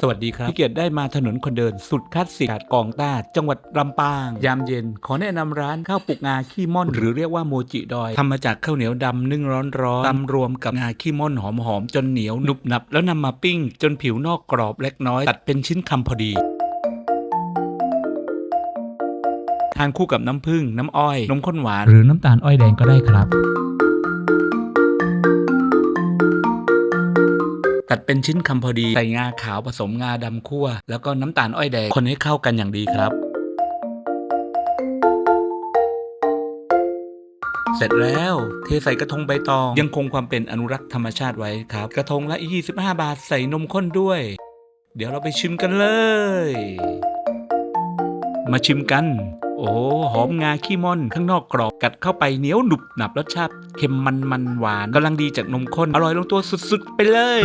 สวัสดีครับพี่เกียรติได้มาถนนคนเดินสุดคลาสสิกกาดกองต้า จังหวัดลำปาง ยามเย็น ขอแนะนำร้านข้าวปุกงาขี้ม่อน หรือเรียกว่าโมจิดอยทำมาจากข้าวเหนียวดำนึ่งร้อนๆตำรวมกับงาขี้ม่อนหอมๆจนเหนียวหนุบหนับ แล้วนำมาปิ้ง จนผิวนอกกรอบเล็กน้อย ตัดเป็นชิ้นคำพอดีทานคู่กับน้ำผึ้งน้ำอ้อย นมข้นหวาน หรือน้ำตาลอ้อยแดงก็ได้ครับ ตัดเป็นชิ้นคำพอดี ใส่งาขาวผสมงาดำคั่ว แล้วก็น้ำตาลอ้อยแดง คนให้เข้ากันอย่างดีครับ เสร็จแล้ว เทใส่กระทงใบตอง ยังคงความเป็นอนุรักษ์ธรรมชาติไว้ครับ กระทงละ 25 บาทใส่นมข้นด้วย เดี๋ยวเราไปชิมกันเลย มาชิมกัน โอ้ หอมงาขี้ม่อน ข้างนอกกรอบ กัดเข้าไปเหนียวหนุบหนับรสชาติเค็มมันมันหวานกำลังดีจากนมข้น อร่อยลงตัวสุดๆ ไปเลย